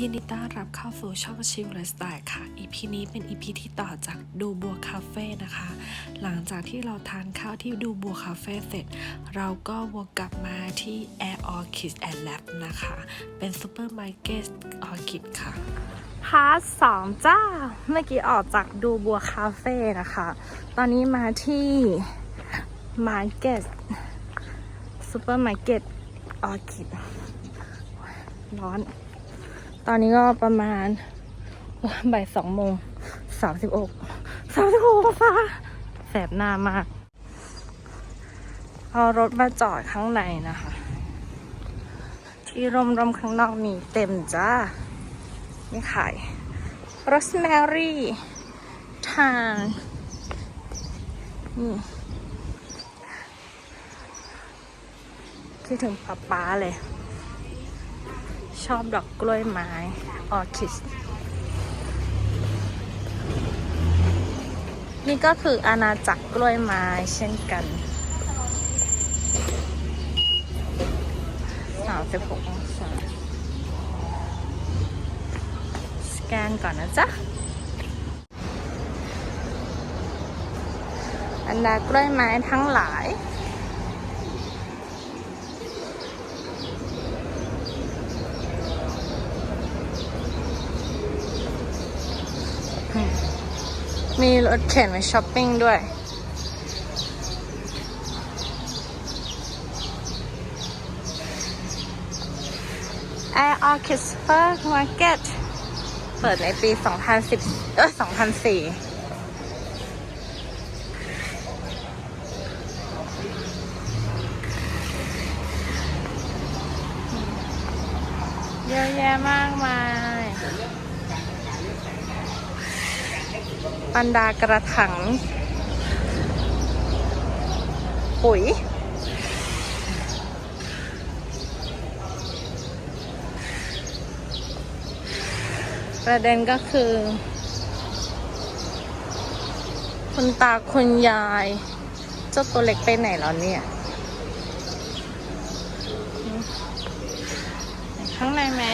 ยินดีต้อนรับเข้าสู่ช่องชิลไลฟ์สไตล์ค่ะ EP นี้เป็น EP ที่ต่อจากดูบัวคาเฟ่นะคะ หลังจากที่เราทานข้าวที่ดูบัวคาเฟ่เสร็จ เราก็วกกลับมาที่ Air Orchid and Lab นะคะ เป็นซูเปอร์มาร์เก็ตออคิดค่ะ พาร์ทสองจ้า เมื่อกี้ออกจากดูบัวคาเฟ่นะคะ ตอนนี้มาที่มาร์เก็ตซูเปอร์มาร์เก็ตออคิดร้อน ตอนนี้ก็ประมาณบ่ายสองโมงสามสิบกสามสิบหกองศาแสบหน้ามาก เอารถมาจอดข้างในนะคะ ที่ร่มๆข้างนอกมีเต็มจ้านี่ขายโรสแมรี่ทานนี่คิดถึงป๊าป๊าเลย ชอบดอกกล้วยไม้ ออคิดนี่ก็คืออาณาจักรกล้วยไม้เช่นกันสามสิบหกองศาสแกนก่อนนะจ๊ะอันดากล้วยไม้ทั้งหลาย มีรถเข็นไปช้อปปิ้งด้วย Air Orchid Spur Market เปิดในปี 2010 เออ2004เยอะแยะมากมาย บรรดากระถัง ปุ๋ย ประเด็นก็คือ คุณตาคุณยาย เจ้าตัวเล็กไปไหนแล้วเนี่ย ข้างในไหม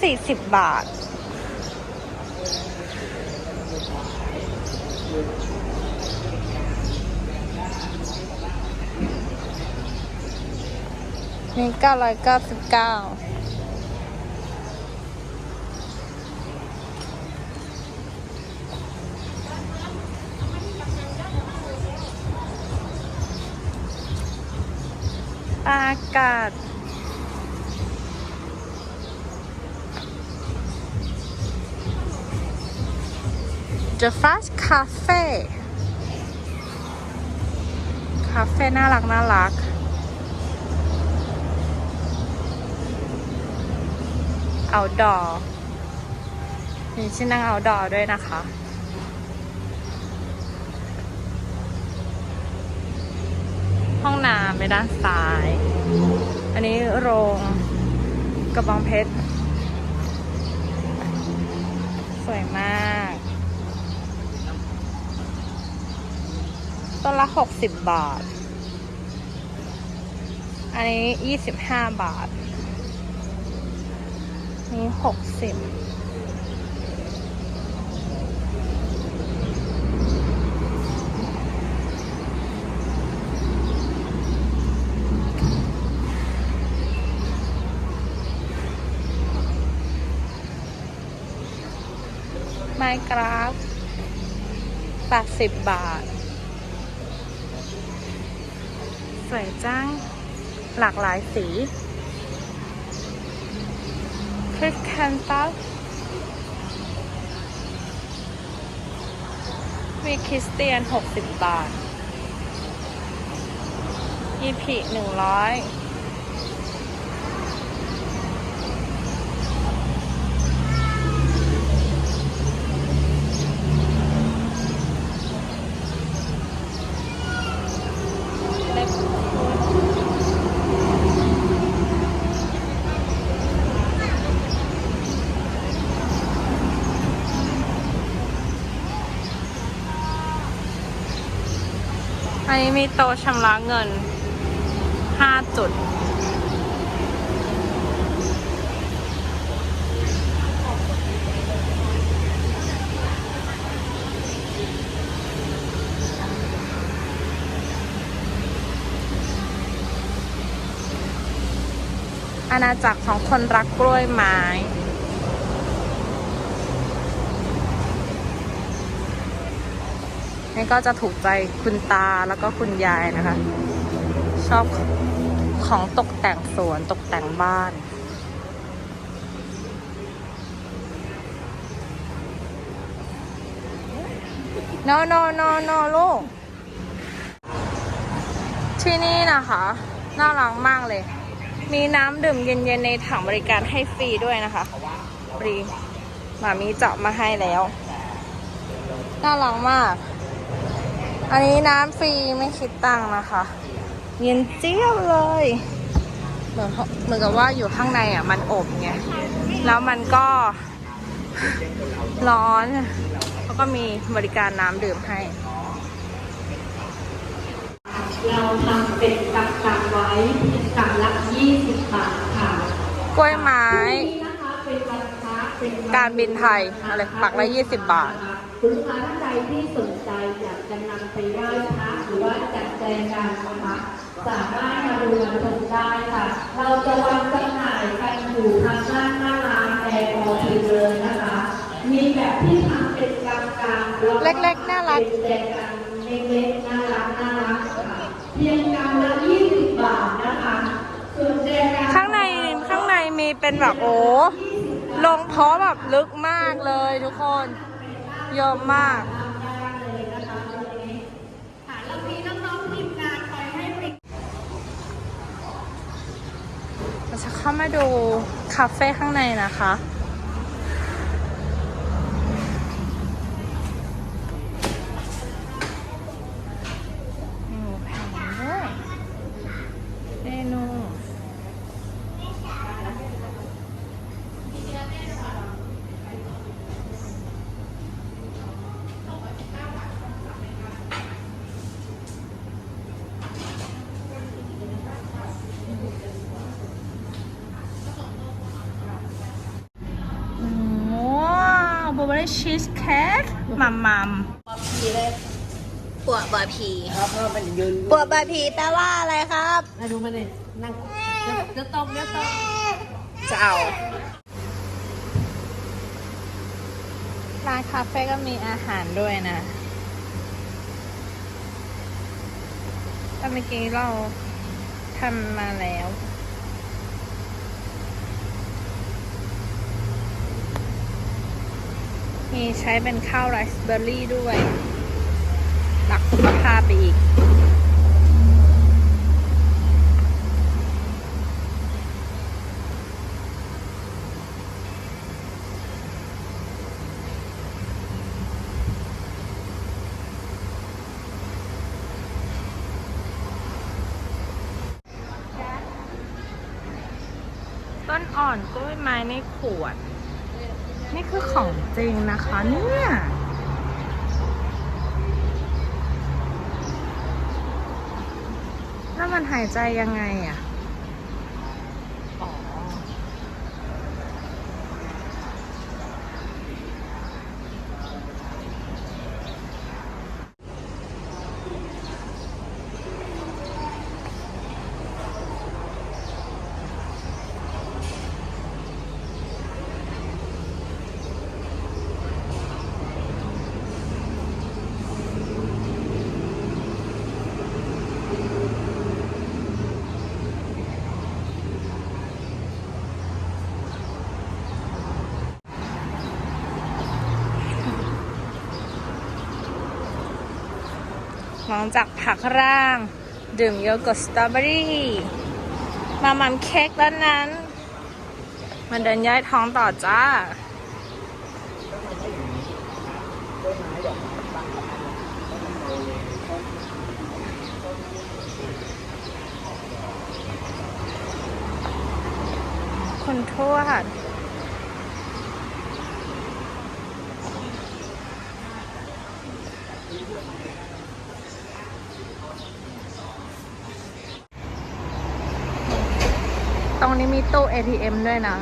สี่สิบบาท นี่เก้าร้อยเก้าสิบเก้าอากาศ The Fast Cafe คาเฟ่น่ารักน่ารัก เอาดอมีชื่นั่งเอาดอด้วยนะคะ ห้องน้ำไปด้านซ้าย อันนี้โรงกระบองเพชร สวยมาก ต้นละหกสิบบาท อันนี้ยี่สิบห้าบาท นี่หกสิบไมกราฟแปดสิบบาท วยจัง หลากหลายสีคลิกแคนตัสมีคริสเตียน 60 บาท EP 100 อันนี้มีโตชำระเงิน 5 จุด อาณาจักรของคนรักกล้วยไม้ นี่ก็จะถูกใจคุณตาแล้วก็คุณยายนะคะ ชอบของตกแต่งสวนตกแต่งบ้าน no no no no ลูกที่นี่นะคะ น่ารักมากเลย มีน้ำดื่มเย็นๆในถังบริการให้ฟรีด้วยนะคะฟรีหมามีเจาะมาให้แล้ว น่ารักมาก อันนี้น้ำฟรีไม่คิดตังค์นะคะ เย็นเจี๊ยบเลย เหมือนเหมือนกับว่าอยู่ข้างในอะมันอบไง แล้วมันก็ร้อนแล้วก็มีบริการน้ำดื่มให้ เราทำเป็นกักกักไว้กักละ20 บาทค่ะ กล้วยไม้นี่นะคะเป็นวันพระเป็นวันการบินไทยอะไรปักละ 20 บาท คุณลูกค้าท่านใดที่สนใจอยากจะนำไปไหว้พระหรือว่าจัดแจงการนะคะสามารถมาดูมาชมได้ค่ะ เราจะวางจำหน่ายกันอยู่ทางด้านหน้าร้านแอร์พอร์ตเลยนะคะ มีแบบที่ทำเป็นกลางๆแล้วเล็กๆน่ารักเป็นแจกันเล็กๆน่ารักน่ารักค่ะเพียงกำละ20บาทนะคะส่วนแจกันข้างในข้างในมีเป็นแบบโอ้ลงเพาะแบบลึกมากเลยทุกคน เยอะมากเรามีน้องทีมงานคอยให้บริเราจะเข้ามาดูคาเฟ่ข้างในนะคะ หมูแผ่นด้วยเมนู ว้าวบลูเบอรี่ ชีสเค้กมัมมัมปวดบะผีครับเพราะมันยืนปวดบะผีแปลว่าอะไรครับให้ดูมันเลยนั่งเดี๋ยวเดี๋ยวตบเดี๋ยวตบจะเอาร้านคาเฟ่ก็มีอาหารด้วยนะแต่เมื่อกี้เราทำมาแล้ว มีใช้เป็นข้าวไรซ์เบอร์รี่ด้วยรักสุขภาพไปอีก ต้นอ่อนกล้วยไม้ในขวด นี่คือของจริงนะคะเนี่ยแล้วมันหายใจยังไงอะ หลังจากผักร่าง ดื่มโยเกิร์ตสตรอเบอรี่มามัมเค้กด้านนั้น มันเดินย้ายท้องต่อจ้า คนทั่ว ตรงนี้มีตู้ ATM ด้วยนะ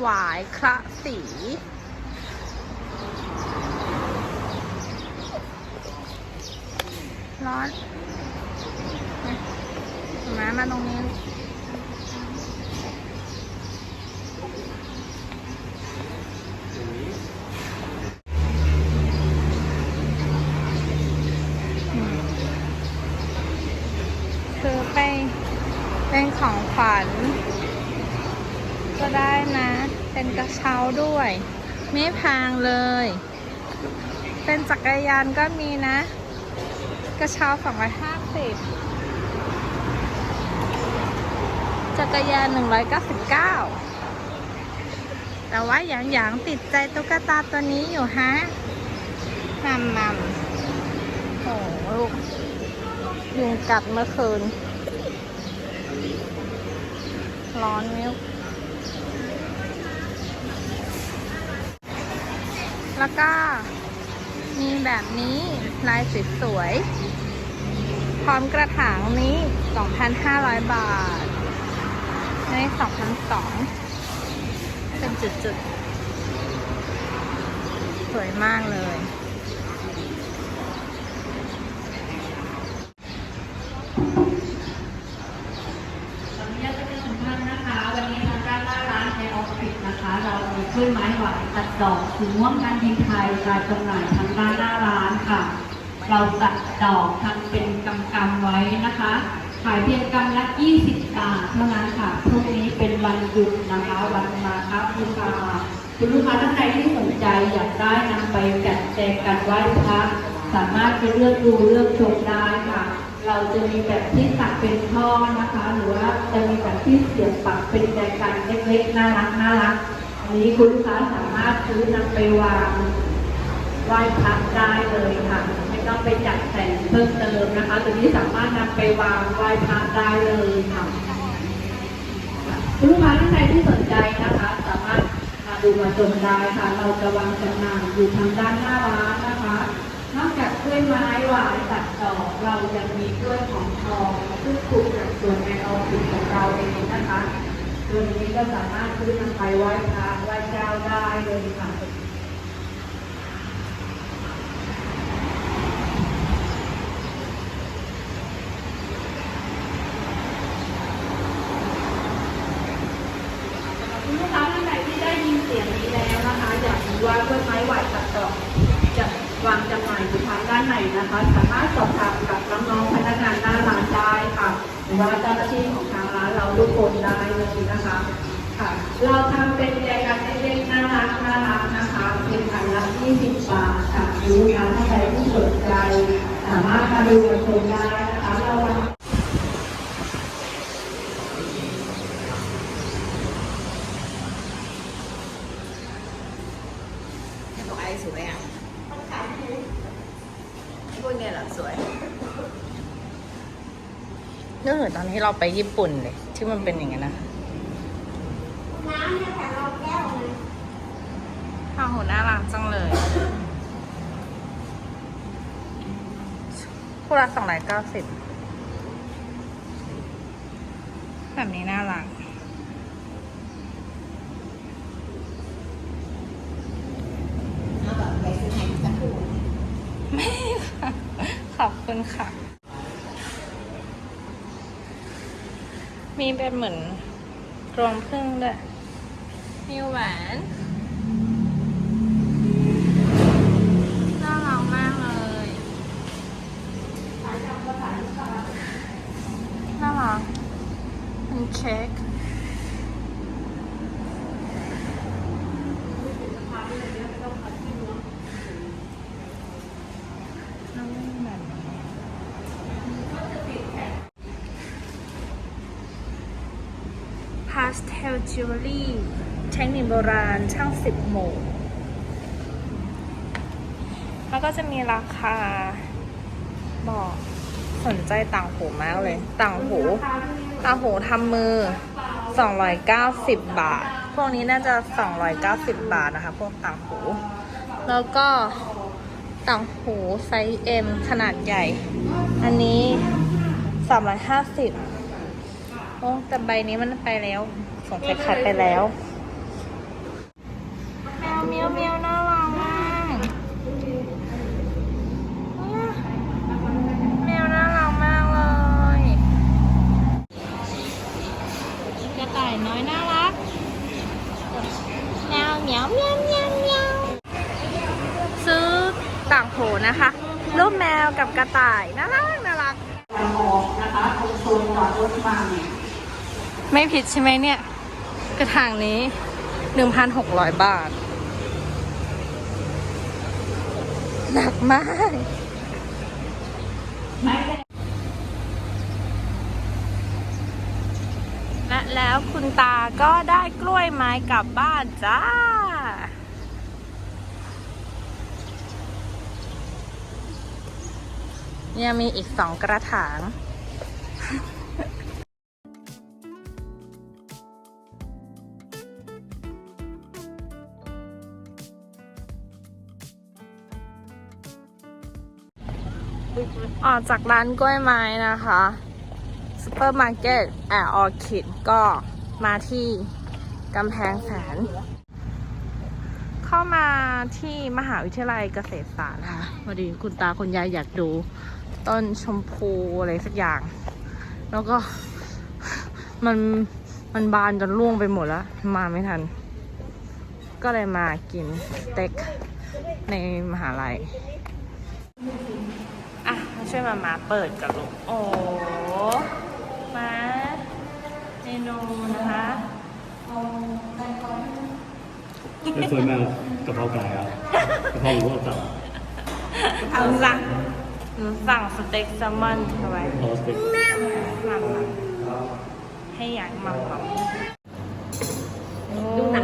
หวายคระสี ร้อนมามาตรงนี้ ซื้อไปเป็น ของขวัญ ก็ได้นะ เป็นกระเช้าด้วย ไม่แพงเลย เป็นจักรยานก็มีนะ กระเช้า250จักรยาน199แต่ว่าหยางหยางติดใจตุ๊กตาตัวนี้อยู่ฮะมัมมัมโอ้ลูกยุงกัดเมื่อคืน ร้อนมิ้วแล้วก็มีแบบนี้ลายสวยๆพร้อมกระถางนี้ 2,500 บาทอัน2,200เป็นจุดๆ สวยมากเลย ขออนุญาตประชาสัมพันธ์นะคะ วันนี้ทางด้านหน้าร้านในออฟฟิศนะคะ เรามี กล้วยไม้หวานตัดดอกสีม่วงการบินไทยการจำหน่ายทางด้านหน้าร้านค่ะ เราตัดดอกทำเป็นกำกำไว้นะคะ ขายเพียงกำละ 20 บาทเท่านั้นค่ะ พรุ่งนี้เป็นวันหยุดนะคะ วันมาครับลูกค้าคุณลูกค้าท่านใดที่สนใจอยากได้นำไปจัดแจงกันไหว้พระสามารถไปเลือกดูเลือกชมได้ค่ะ เราจะมีแบบที่ตัดเป็นท่อนะคะ หรือว่าจะมีแบบที่เสียบปักเป็นแจกันเล็กๆน่ารักน่ารัก อันนี้คุณลูกค้าสามารถซื้อนำไปวางไหว้พระได้เลยค่ะ ไม่ต้องไปจัดแต่งเพิ่มเติมนะคะตัวนี้สามารถนำไปวางไหว้พระได้เลยค่ะคุณลูกค้าท่านใดที่สนใจนะคะ สามารถมาดูมาชมได้ค่ะ เราจะวางจำหน่ายอยู่ทางด้านหน้าร้านนะคะนอกจากกล้วยไม้หวานตัดดอกเรายังมีกล้วยหอมทองซึ่งปลูกจากสวนในออฟฟิศของเราเองนะคะ ตัวนี้ก็สามารถซื้อนำไปไหว้พระไหว้เจ้าได้เลยค่ะ คุณลูกค้าท่านใดที่ได้ยินเสียงนี้แล้วนะคะ อยากรู้ว่าต้นไม้ไหวตัดดอกจะวางจำหน่ายอยู่ทางด้านไหนนะคะ สามารถสอบถามกับน้องๆพนักงานหน้าร้านได้ค่ะ หรือว่าเจ้าหน้าที่ของทางร้านเราทุกคนได้เลยนะคะ ค่ะ เราทำเป็นแจกันเล็กๆน่ารักน่ารักนะคะเป็นพันละ20บาทค่ะคุณลูกค้าท่านใดที่สนใจ สารถมาดูมาชมได้นะคะเราวางบอกไอ้สวยอะพวกเนี้ยเหรอสวยนึกถึงตอนที่เราไปญี่ปุ่นเลยที่มันเป็นอย่างนั้นนะ น้ำเนี่ยแต่เราแก้วเลย ข้าวโหน่ารักจังเลย คู่ละสองร้อยเก้าสิบแบบนี้น่ารักเอาแบบไปซื้อให้สักคู่ไม่ค่ะ ขอบคุณค่ะ มีเป็นเหมือนกรงพึ่งด้วยมีแหวนน่ารักมากเลย น่ารักเป็นเค้กน่ารักแบบนี้พา สเทลจิวเวลรี่เทคนิคโบราณช่างสิบหมู่แล้วก็จะมีราคาบอกสนใจต่างหูมากเลย ต่างหู ต่างหูทำมือ 290 บาท พวกนี้น่าจะ 290 บาทนะคะ พวกต่างหู แล้วก็ต่างหูไซส์ M ขนาดใหญ่ อันนี้ 350โอ้แต่ใบนี้มันไปแล้ว งสัยขายไปแล้ว แมวเมียวเมียวน่ารักมากแมวน่ารักมากเลยกระต่ายน้อยน่ารักแมวเหมียวเมียวเมียวเมียวซื้อต่างหูนะคะรูปแมวกับกระต่ายน่ารักน่ารักไม่ผิดใช่ไหมเนี่ย กระถางนี้ 1,600 บาท หนักมากและแล้วคุณตาก็ได้กล้วยไม้กลับบ้านจ้ายังมีอีกสองกระถาง ออกจากร้านกล้วยไม้นะคะซูเปอร์มาร์เก็ตแอร์ออคิดก็มาที่กำแพงแสน เข้ามาที่มหาวิทยาลัยเกษตรศาสตร์นะคะพอดีคุณตาคุณยายอยากดูต้นชมพูอะไรสักอย่าง แล้วก็มันมันบานจนร่วงไปหมดแล้ว มาไม่ทัน ก็เลยมากินสเต็กในมหาลัย ช่วยมามาเปิดกับลูกโอ้มาเมนูนะคะไม่สวยมากกะเพราไก่ครับกะเพราหมูสับหนูสั่งหนูสั่งสเต็กแซลมอนเอาไว้พอสเต็กมัมให้อยากมัมมัมดูหนัง